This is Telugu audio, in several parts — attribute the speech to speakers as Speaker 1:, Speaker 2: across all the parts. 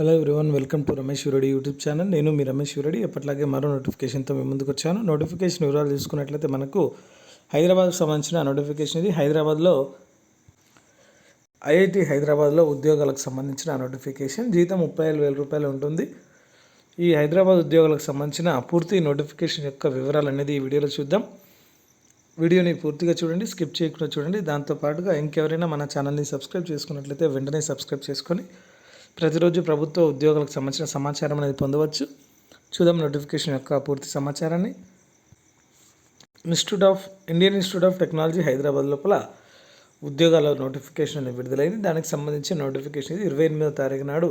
Speaker 1: Hello everyone welcome to Ramesh Reddy YouTube channel నేను మీ రమేష్ రెడ్డి ఎప్పటిలాగే మరో నోటిఫికేషన్తో మీ ముందుకు వచ్చాను. నోటిఫికేషన్ వివరాలు చూసుకున్నట్లయితే మనకు హైదరాబాద్కు సంబంధించిన నోటిఫికేషన్ ఇది. హైదరాబాద్లో ఐఐటి హైదరాబాద్లో ఉద్యోగాలకు సంబంధించిన నోటిఫికేషన్ జీతం ముప్పై ఐదు వేల రూపాయలు ఉంటుంది. ఈ హైదరాబాద్ ఉద్యోగాలకు సంబంధించిన పూర్తి నోటిఫికేషన్ యొక్క వివరాలు అనేది ఈ వీడియోలో చూద్దాం. వీడియోని పూర్తిగా చూడండి స్కిప్ చేయకుండా చూడండి. దాంతోపాటుగా ఇంకెవరైనా మన ఛానల్ని సబ్స్క్రైబ్ చేసుకున్నట్లయితే వెంటనే సబ్స్క్రైబ్ చేసుకొని ప్రతిరోజు ప్రభుత్వ ఉద్యోగాలకు సంబంధించిన సమాచారం అనేది పొందవచ్చు. చూద్దాం నోటిఫికేషన్ యొక్క పూర్తి సమాచారాన్ని. Institute of Indian institute of technology Hyderabad లోపల ఉద్యోగాల నోటిఫికేషన్ అనేది విడుదలైంది. దానికి సంబంధించిన నోటిఫికేషన్ ఇది ఇరవై ఎనిమిదో తారీఖు నాడు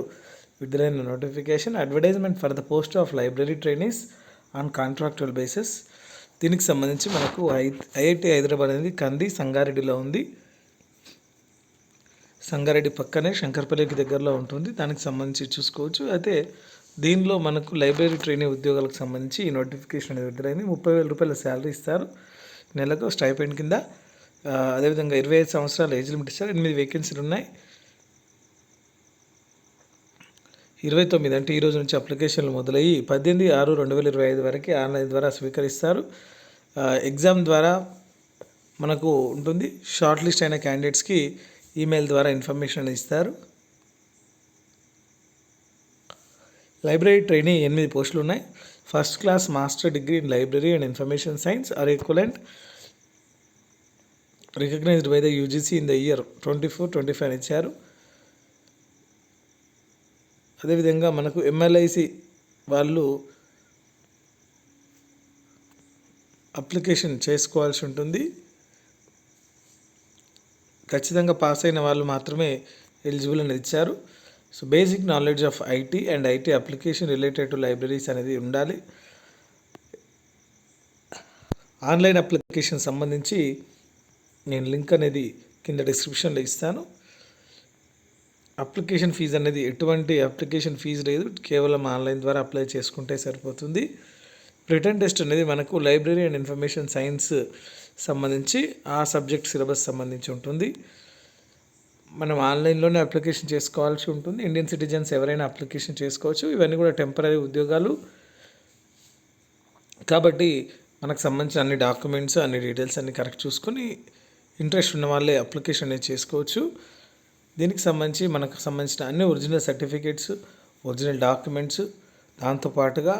Speaker 1: విడుదలైన notification. Advertisement for the post of library trainees on contractual basis. దీనికి సంబంధించి మనకు ఐ ఐఐటి హైదరాబాద్ అనేది కంది సంగారెడ్డిలో ఉంది. సంగారెడ్డి పక్కనే శంకర్పల్లికి దగ్గరలో ఉంటుంది. దానికి సంబంధించి చూసుకోవచ్చు. అయితే దీనిలో మనకు లైబ్రరీ ట్రైనింగ్ ఉద్యోగాలకు సంబంధించి ఈ నోటిఫికేషన్ అనేది విడుదలైంది. ముప్పై వేల రూపాయల శాలరీ ఇస్తారు. నెలకు స్టైపెండ్ కింద అదేవిధంగా ఇరవై ఐదు సంవత్సరాల ఏజ్ లిమిట్ ఇస్తారు. ఎనిమిది వేకెన్సీలు ఉన్నాయి. ఇరవై తొమ్మిది అంటే ఈ రోజు నుంచి అప్లికేషన్లు మొదలయ్యి పద్దెనిమిది ఆరు రెండు వేల ఇరవై ఐదు వరకు ఆన్లైన్ ద్వారా స్వీకరిస్తారు. ఎగ్జామ్ ద్వారా మనకు ఉంటుంది. షార్ట్ లిస్ట్ అయిన క్యాండిడేట్స్కి ఈమెయిల్ ద్వారా ఇన్ఫర్మేషన్ ఇస్తారు. లైబ్రరీ ట్రైనింగ్ ఎనిమిది పోస్టులు ఉన్నాయి. First class master degree in library and information science or equivalent recognised by the UGC in the year twenty four twenty five ఇచ్చారు. అదేవిధంగా మనకు ఎంఎల్ఐసి వాళ్ళు అప్లికేషన్ చేసుకోవాల్సి ఉంటుంది. ఖచ్చితంగా పాస్ అయిన వాళ్ళు మాత్రమే ఎలిజిబుల్ అనేది ఇచ్చారు. So basic knowledge of IT and IT application related to libraries అనేది ఉండాలి. ఆన్లైన్ అప్లికేషన్ సంబంధించి నేను లింక్ అనేది కింద డిస్క్రిప్షన్లో ఇస్తాను. అప్లికేషన్ ఫీజు అనేది ఎటువంటి అప్లికేషన్ ఫీజు లేదు. కేవలం ఆన్లైన్ ద్వారా అప్లై చేసుకుంటే సరిపోతుంది. రిటర్న్ టెస్ట్ అనేది మనకు లైబ్రరీ అండ్ ఇన్ఫర్మేషన్ సైన్స్ సంబంధించి ఆ సబ్జెక్ట్ సిలబస్ సంబంధించి ఉంటుంది. మనం ఆన్లైన్లోనే అప్లికేషన్ చేసుకోవాల్సి ఉంటుంది. ఇండియన్ సిటిజన్స్ ఎవరైనా అప్లికేషన్ చేసుకోవచ్చు. ఇవన్నీ కూడా టెంపరీ ఉద్యోగాలు. కాబట్టి మనకు సంబంధించిన అన్ని డాక్యుమెంట్స్ అన్ని డీటెయిల్స్ అన్ని కరెక్ట్ చూసుకొని ఇంట్రెస్ట్ ఉన్న వాళ్ళే అప్లికేషన్ అనేది చేసుకోవచ్చు. దీనికి సంబంధించి మనకు సంబంధించిన అన్ని ఒరిజినల్ సర్టిఫికేట్స్ ఒరిజినల్ డాక్యుమెంట్స్ దాంతోపాటుగా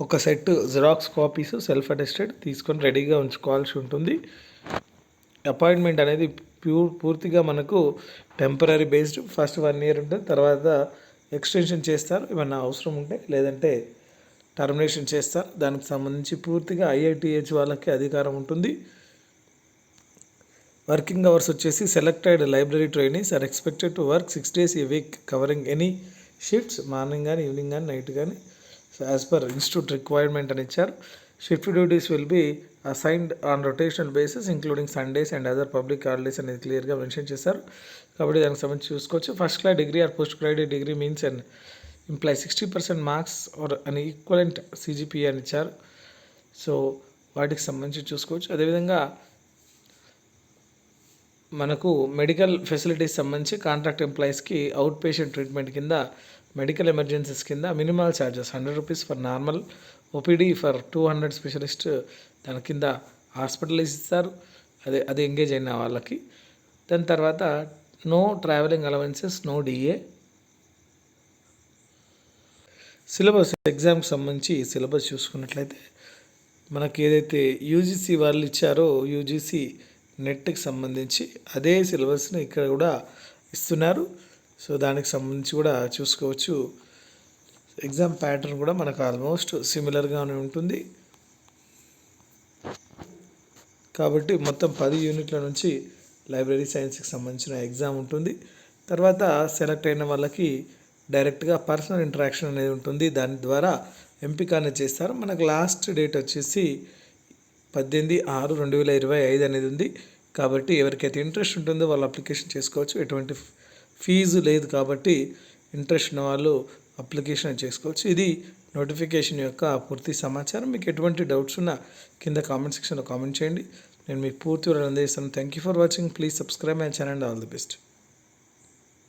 Speaker 1: ఒక set xerox copies self attested తీసుకొని రెడీగా ఉంచుకోవాల్సి ఉంటుంది. అపాయింట్మెంట్ అనేది ప్యూర్ పూర్తిగా మనకు temporary based first one year ఉంటుంది. తర్వాత ఎక్స్టెన్షన్ చేస్తారు. ఏమన్నా అవసరం ఉంటే లేదంటే టర్మినేషన్ చేస్తారు. దానికి సంబంధించి పూర్తిగా ఐఐటిహెచ్ వాళ్ళకి అధికారం ఉంటుంది. వర్కింగ్ అవర్స్ వచ్చేసి selected library trainees are expected to work six days a week covering any shifts morning కానీ ఈవినింగ్ కానీ నైట్ కానీ యాజ్ పర్ ఇన్స్టిట్యూట్ రిక్వైర్మెంట్ అని ఇచ్చారు. Shift duties will be assigned on rotational basis including Sundays and other public holidays అనేది క్లియర్గా మెన్షన్ చేశారు. కాబట్టి దానికి సంబంధించి చూసుకోవచ్చు. First class degree or post graduate degree means and employ sixty percent marks or an equivalent CGPA అని ఇచ్చారు. సో వాటికి సంబంధించి చూసుకోవచ్చు. అదేవిధంగా మనకు మెడికల్ ఫెసిలిటీస్ సంబంధించి కాంట్రాక్ట్ ఎంప్లాయీస్కి అవుట్ పేషెంట్ ట్రీట్మెంట్ కింద మెడికల్ ఎమర్జెన్సీస్ కింద minimal charges hundred rupees for normal OPD for two hundred specialist దాని కింద హాస్పిటలైజ్ ఇస్తారు. అదే అది ఎంగేజ్ అయిన వాళ్ళకి. దాని తర్వాత no travelling allowances no DA. Syllabus ఎగ్జామ్కి సంబంధించి సిలబస్ చూసుకున్నట్లయితే మనకి ఏదైతే యూజీసీ వాళ్ళు ఇచ్చారో యూజీసీ నెట్కి సంబంధించి అదే సిలబస్ని ఇక్కడ కూడా ఇస్తున్నారు. సో దానికి సంబంధించి కూడా చూసుకోవచ్చు. ఎగ్జామ్ ప్యాటర్న్ కూడా మనకు ఆల్మోస్ట్ సిమిలర్గానే ఉంటుంది. కాబట్టి మొత్తం పది యూనిట్ల నుంచి లైబ్రరీ సైన్స్కి సంబంధించిన ఎగ్జామ్ ఉంటుంది. తర్వాత సెలెక్ట్ అయిన వాళ్ళకి డైరెక్ట్గా పర్సనల్ ఇంటరాక్షన్ అనేది ఉంటుంది. దాని ద్వారా ఎంపిక అనేది చేస్తారు. మనకు లాస్ట్ డేట్ వచ్చేసి పద్దెనిమిది ఆరు రెండు వేల ఇరవై ఐదు అనేది ఉంది. కాబట్టి ఎవరికైతే ఇంట్రెస్ట్ ఉంటుందో వాళ్ళు అప్లికేషన్ చేసుకోవచ్చు. ఎటువంటి ఫీజు లేదు కాబట్టి ఇంట్రెస్ట్ ఉన్న వాళ్ళు అప్లికేషన్ చేసుకోవచ్చు. ఇది నోటిఫికేషన్ యొక్క పూర్తి సమాచారం. మీకు ఎటువంటి డౌట్స్ ఉన్నా కింద కామెంట్ సెక్షన్లో కామెంట్ చేయండి. నేను మీకు పూర్తి వివరాలు అందజేస్తాను thank you for watching please subscribe my channel all the best